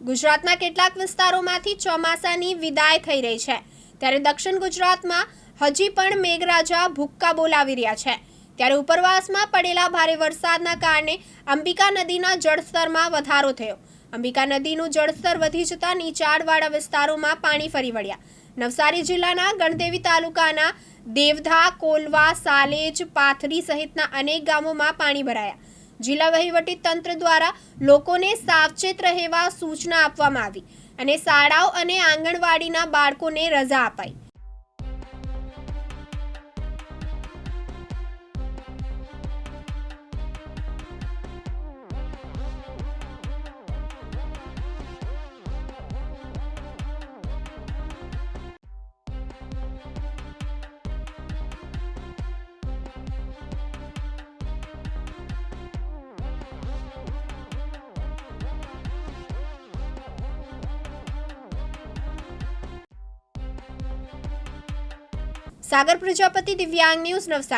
ગુજરાતના કેટલાક વિસ્તારોમાંથી ચોમાસાની વિદાય થઈ રહી છે. ત્યારે દક્ષિણ ગુજરાતમાં હજી પણ મેઘરાજા ભૂક્કા બોલાવી રહ્યા છે. ત્યારે ઉપરવાસમાં પડેલા ભારે વરસાદના કારણે અંબિકા નદીના જળસ્તરમાં વધારો થયો. અંબિકા નદીનું જળસ્તર વધી જતા નીચાણવાળા વિસ્તારોમાં પાણી ફરી વળ્યા. નવસારી જિલ્લાના ગણદેવી તાલુકાના દેવધા, કોલવા, સાલેજ, પાથરી સહિતના અનેક ગામોમાં પાણી ભરાયા. જિલ્લા વહીવટી તંત્ર દ્વારા લોકોને સાવચેત રહેવા સૂચના આપવામાં આવી અને શાળાઓ અને આંગણવાડીના બાળકોને રજા અપાઈ. સાગર પ્રજાપતિ દિવ્યાંગ ન્યૂઝ નવસારી.